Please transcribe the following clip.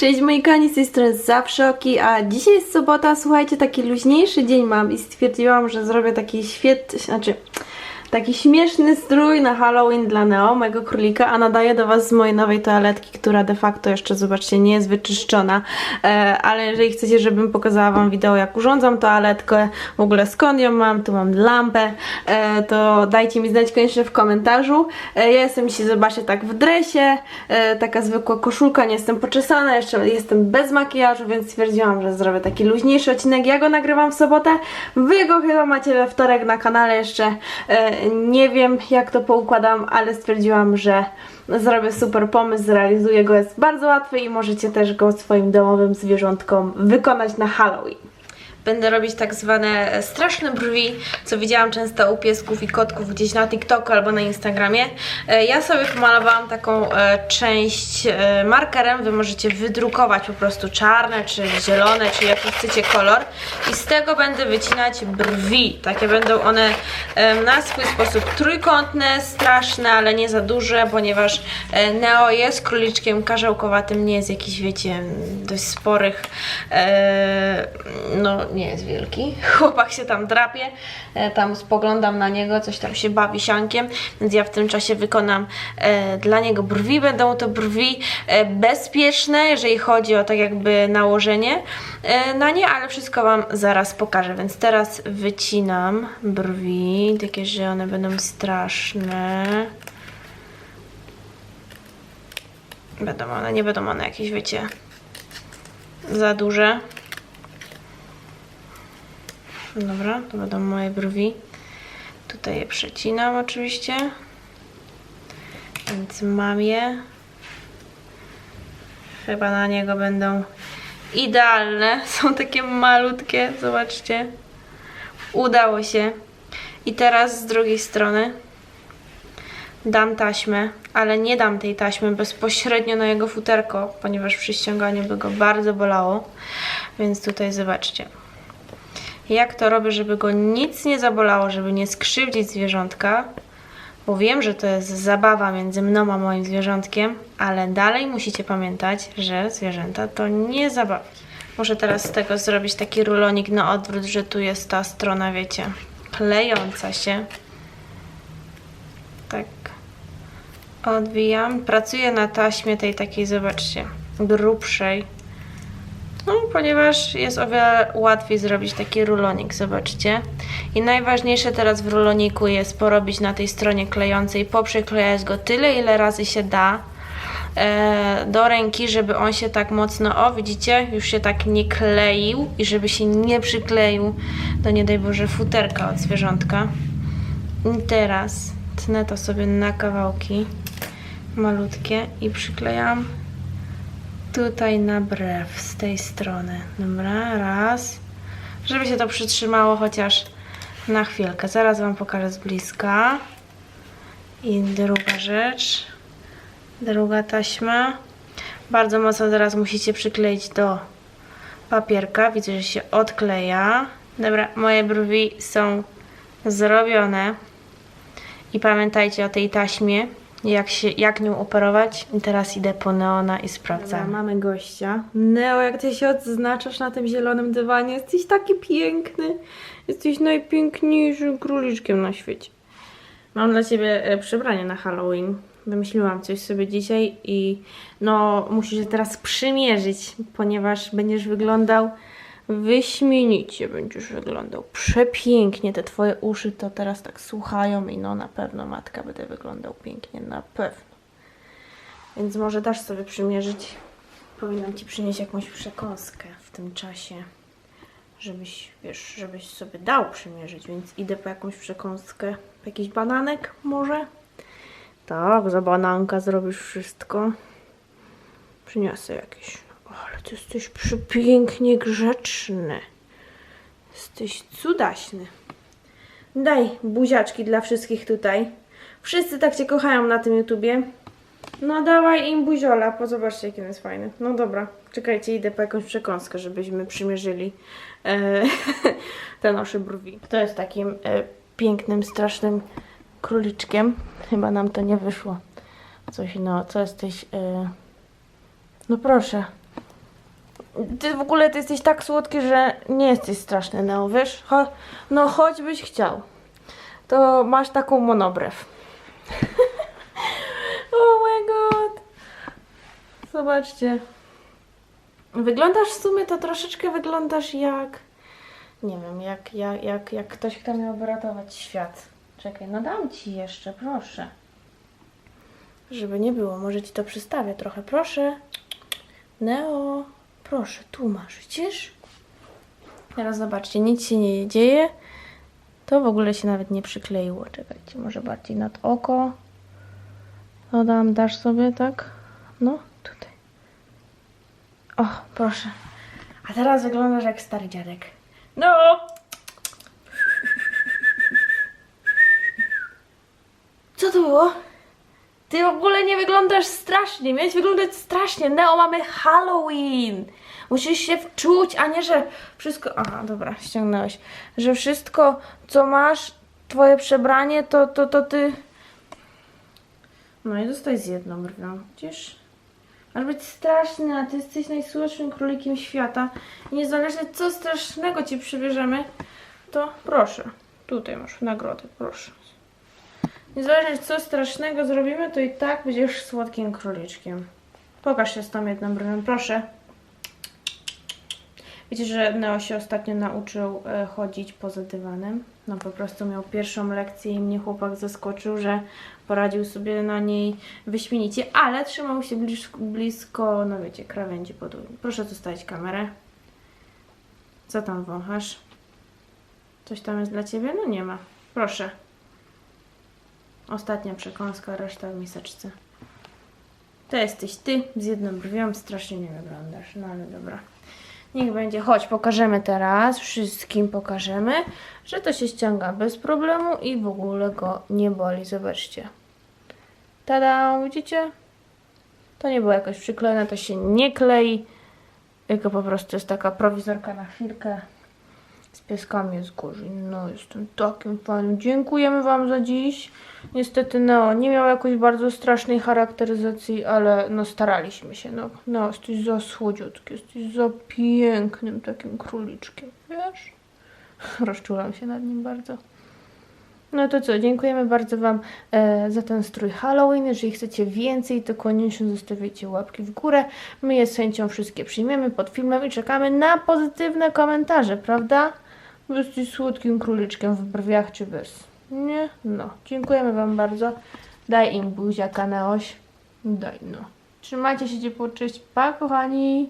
Cześć moi kochani, z tej strony zawsze oki, a dzisiaj jest sobota, słuchajcie, taki luźniejszy dzień mam i stwierdziłam, że zrobię taki świetny, znaczy taki śmieszny strój na Halloween dla Neo, mojego królika, a nadaję do Was z mojej nowej toaletki, która de facto jeszcze, zobaczcie, nie jest wyczyszczona, e, ale jeżeli chcecie, żebym pokazała Wam wideo, jak urządzam toaletkę, w ogóle skąd ją mam, tu mam lampę, e, to dajcie mi znać koniecznie w komentarzu. E, ja jestem dzisiaj, zobaczcie, tak w dresie, taka zwykła koszulka, nie jestem poczesana, jeszcze jestem bez makijażu, więc stwierdziłam, że zrobię taki luźniejszy odcinek. Ja go nagrywam w sobotę, Wy go chyba macie we wtorek na kanale jeszcze. Nie wiem, jak to poukładam, ale stwierdziłam, że zrobię super pomysł, zrealizuję go, jest bardzo łatwy i możecie też go swoim domowym zwierzątkom wykonać na Halloween. Będę robić tak zwane e, straszne brwi, co widziałam często u piesków i kotków gdzieś na TikToku albo na Instagramie. E, Ja sobie pomalowałam taką e, część markerem. Wy możecie wydrukować po prostu czarne, czy zielone, czy jaki chcecie kolor. I z tego będę wycinać brwi. Takie będą one na swój sposób trójkątne, straszne, ale nie za duże, ponieważ Neo jest króliczkiem karzełkowatym, nie jest jakiś, wiecie, dość sporych. No, nie jest wielki. Chłopak się tam drapie, e, tam spoglądam na niego, coś tam się bawi siankiem, więc ja w tym czasie wykonam e, dla niego brwi. Będą to brwi e, bezpieczne, jeżeli chodzi o tak jakby nałożenie na nie, ale wszystko Wam zaraz pokażę, więc teraz wycinam brwi, takie, że one będą straszne. Będą one, nie będą one jakieś, wiecie, za duże. Dobra, to będą moje brwi. Tutaj je przecinam oczywiście. Więc mam je. Chyba na niego będą idealne. Są takie malutkie, zobaczcie. Udało się. I teraz z drugiej strony dam taśmę, ale nie dam tej taśmy bezpośrednio na jego futerko, ponieważ przy ściąganiu by go bardzo bolało. Więc tutaj zobaczcie jak to robię, żeby go nic nie zabolało, żeby nie skrzywdzić zwierzątka, bo wiem, że to jest zabawa między mną a moim zwierzątkiem, ale dalej musicie pamiętać, że zwierzęta to nie zabawa. Muszę teraz z tego zrobić taki rulonik na odwrót, że tu jest ta strona, wiecie, klejąca się. Tak. Odwijam. Pracuję na taśmie tej takiej, zobaczcie, grubszej. No, ponieważ jest o wiele łatwiej zrobić taki rulonik, zobaczcie. I najważniejsze teraz w ruloniku jest porobić na tej stronie klejącej, poprzyklejać go tyle, ile razy się da e, do ręki, żeby on się tak mocno, o widzicie, już się tak nie kleił i żeby się nie przykleił do nie daj Boże futerka od zwierzątka. I teraz tnę to sobie na kawałki malutkie i przyklejam tutaj na brew z tej strony. Dobra, raz. Żeby się to przytrzymało chociaż na chwilkę. Zaraz Wam pokażę z bliska. I druga rzecz. Druga taśma. Bardzo mocno teraz musicie przykleić do papierka. Widzę, że się odkleja. Dobra, moje brwi są zrobione. I pamiętajcie o tej taśmie, jak, się, jak nią operować. I teraz idę po Neona i sprawdzam. Dobra, mamy gościa. Neo, jak ty się odznaczasz na tym zielonym dywanie? Jesteś taki piękny. Jesteś najpiękniejszym króliczkiem na świecie. Mam dla ciebie e, przebranie na Halloween. Wymyśliłam coś sobie dzisiaj i no musisz je teraz przymierzyć, ponieważ będziesz wyglądał wyśmienicie będziesz wyglądał. Przepięknie te twoje uszy to teraz tak słuchają i no na pewno matka będę wyglądał pięknie, na pewno. Więc może dasz sobie przymierzyć. Powinnam ci przynieść jakąś przekąskę w tym czasie, żebyś, wiesz, żebyś sobie dał przymierzyć, więc idę po jakąś przekąskę. Po jakiś bananek może? Tak, za bananka zrobisz wszystko. Przyniosę jakieś. Ale ty jesteś przepięknie grzeczny. Jesteś cudaśny. Daj buziaczki dla wszystkich tutaj. Wszyscy tak cię kochają na tym YouTubie. No dawaj im buziola, bo zobaczcie jaki jest fajny. No dobra, czekajcie, idę po jakąś przekąskę, żebyśmy przymierzyli e, te nasze brwi. To jest takim e, pięknym, strasznym króliczkiem. Chyba nam to nie wyszło. Coś, no, co jesteś... E, no proszę. Ty w ogóle ty jesteś tak słodki, że nie jesteś straszny, Neo, wiesz? Cho no choćbyś chciał. To masz taką monobrew. oh my god. Zobaczcie. Wyglądasz w sumie to troszeczkę wyglądasz jak. Nie wiem, jak, jak, jak, jak ktoś, kto miałby ratować świat. Czekaj, no dam ci jeszcze, proszę. Żeby nie było, może ci to przystawię trochę, proszę. Neo, proszę, tu masz, widzisz? Teraz zobaczcie, nic się nie dzieje. To w ogóle się nawet nie przykleiło. Czekajcie, może bardziej nad oko. Dodam, dasz sobie, tak? No, tutaj. O, proszę. A teraz wyglądasz jak stary dziadek. No! Co to było? Ty w ogóle nie wyglądasz strasznie. Miałeś wyglądać strasznie. Neo, mamy Halloween. Musisz się wczuć, a nie, że wszystko... Aha, dobra, ściągnąłeś. Że wszystko, co masz, twoje przebranie, to, to, to ty... No i zostaj z jedną brwią. Widzisz? Masz być straszny, a ty jesteś najsłodszym królikiem świata. I niezależnie co strasznego ci przybierzemy, to proszę. Tutaj masz nagrodę, proszę. Niezależnie co strasznego zrobimy, to i tak będziesz słodkim króliczkiem. Pokaż się z tą jedną brwią, proszę. Wiecie, że Neo się ostatnio nauczył e, chodzić poza dywanem? No po prostu miał pierwszą lekcję i mnie chłopak zaskoczył, że poradził sobie na niej wyśmienicie, ale trzymał się blisko, blisko no wiecie, krawędzi podłogi. Proszę zostawić kamerę. Co tam wąchasz? Coś tam jest dla Ciebie? No nie ma. Proszę. Ostatnia przekąska, reszta w miseczce. To jesteś ty z jedną brwią, strasznie nie wyglądasz. No ale dobra. Niech będzie. Chodź, pokażemy teraz, wszystkim pokażemy, że to się ściąga bez problemu i w ogóle go nie boli. Zobaczcie. Tada, widzicie? To nie było jakoś przyklejone, to się nie klei. Tylko po prostu jest taka prowizorka na chwilkę. Z pieskami jest gorzej. No, jestem takim fanem. Dziękujemy Wam za dziś. Niestety Neo nie miał jakoś bardzo strasznej charakteryzacji, ale no staraliśmy się. No, no jesteś za słodziutki, jesteś za pięknym takim króliczkiem, wiesz? Rozczulam się nad nim bardzo. No to co, dziękujemy bardzo Wam e, za ten strój Halloween. Jeżeli chcecie więcej, to koniecznie zostawiajcie łapki w górę. My je z chęcią wszystkie przyjmiemy pod filmem i czekamy na pozytywne komentarze, prawda? Bo Jesteś słodkim króliczkiem w brwiach czy bez? Nie? No. Dziękujemy Wam bardzo. Daj im buziaka na oś. Daj no. Trzymajcie się ciepło, cześć, pa kochani!